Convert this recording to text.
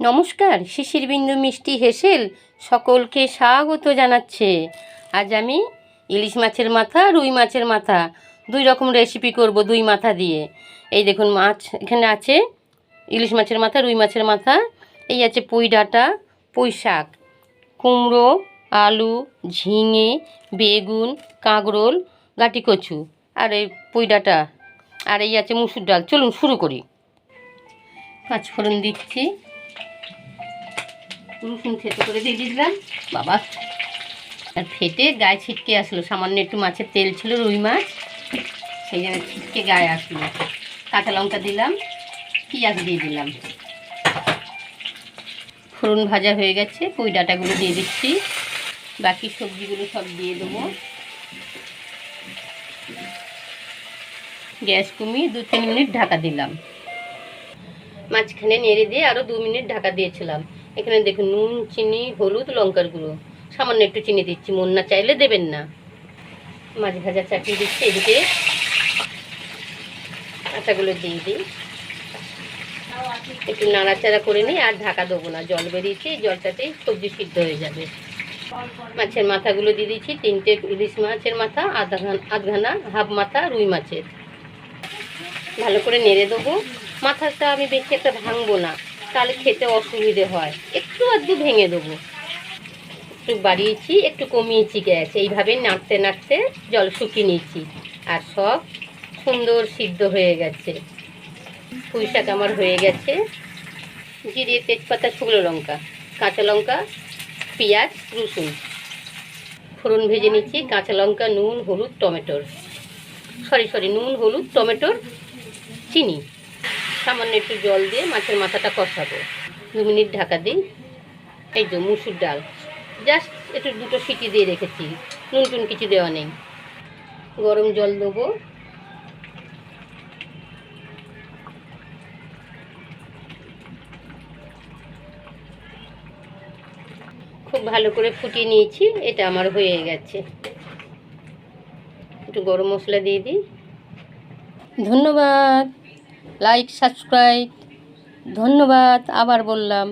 নমস্কার শিশিরবিন্দু মিষ্টি হেসেল সকলকে স্বাগত জানাচ্ছে। আজ আমি ইলিশ মাছের মাথা, রুই মাছের মাথা, দুই রকম রেসিপি করব দুই মাথা দিয়ে। এই দেখুন, মাছ এখানে আছে ইলিশ মাছের মাথা, রুই মাছের মাথা, এই আছে পুঁই ডাঁটা, পুঁই শাক, কুমড়ো, আলু, ঝিঙে, বেগুন, কাঁকরোল, গাটি কচু আর এই পুঁই ডাঁটা আর এই আছে মুসুর ডাল। চলুন শুরু করি। পাঁচফোড়ন দিচ্ছি। রসুন থেতো করে দিয়ে দিলাম। বাবা, আর ফেটে গায়ে ছিটকে আসলো। সামান্য একটু মাছের তেল ছিল, রুই মাছ। সেই জন্য ছিটকে গায়ে আসলো। কাঁচা লঙ্কা দিলাম, পেঁয়াজ দিয়ে দিলাম। ফোড়ন ভাজা হয়ে গেছে, পুঁই ডাঁটাগুলো দিয়ে দিচ্ছি। বাকি সবজিগুলো সব দিয়ে দেবো। গ্যাস কমিয়ে দু তিন মিনিট ঢাকা দিলাম। মাঝখানে নেড়ে দিয়ে আরও দু মিনিট ঢাকা দিয়েছিলাম। এখানে দেখুন, নুন, চিনি, হলুদ, লঙ্কার গুঁড়ো। সামান্য একটু চিনি দিচ্ছি, মন না চাইলে দেবেন না। মাছ ভাজা চাটনি দিচ্ছি, এদিকে আটাগুলো দিয়ে দিই। একটু নাড়াচাড়া করে নিই, আর ঢাকা দেবো না, জল বেরিয়েছি জলটাতেই সবজি সিদ্ধ হয়ে যাবে। মাছের মাথাগুলো দিয়ে দিচ্ছি, তিনটে ইলিশ মাছের মাথা, আধা ঘান- আধ ঘানা হাফ মাথা রুই মাছের। ভালো করে নেড়ে দেবো। মাথাটা আমি বেশি একটা ভাঙবো না, তাহলে খেতে অসুবিধে হয়। একটু আধটু ভেঙে দেবো। একটু বাড়িয়েছি, একটু কমিয়েছি গ্যাস। এইভাবে নাড়তে নাড়তে জল শুকিয়ে নিয়েছি। আর সব সুন্দর সিদ্ধ হয়ে গেছে। পুঁই শাক আমার হয়ে গেছে। জিরে, তেজপাতা, শুকনো লঙ্কা, কাঁচা লঙ্কা, পেঁয়াজ, রসুন। ফোড়ন ভেজে নিচ্ছি কাঁচা লঙ্কা, নুন, হলুদ, টমেটোর। সরি সরি, নুন, হলুদ, টমেটোর চিনি। সামান্য একটু জল দিয়ে মাছের মাথাটা কষাবো। দু মিনিট ঢাকা দিই। এই তো মুসুর ডাল। জাস্ট একটু দুটো সিটি দিয়ে রেখেছি। নুন টুন কিছু দেওয়া নেই। গরম জল দেবো। খুব ভালো করে ফুটিয়ে নিয়েছি। এটা আমার হয়ে গেছে। একটু গরম মশলা দিয়ে দিই। ধন্যবাদ। লাইক সাবস্ক্রাইব ধন্যবাদ আবার বললাম।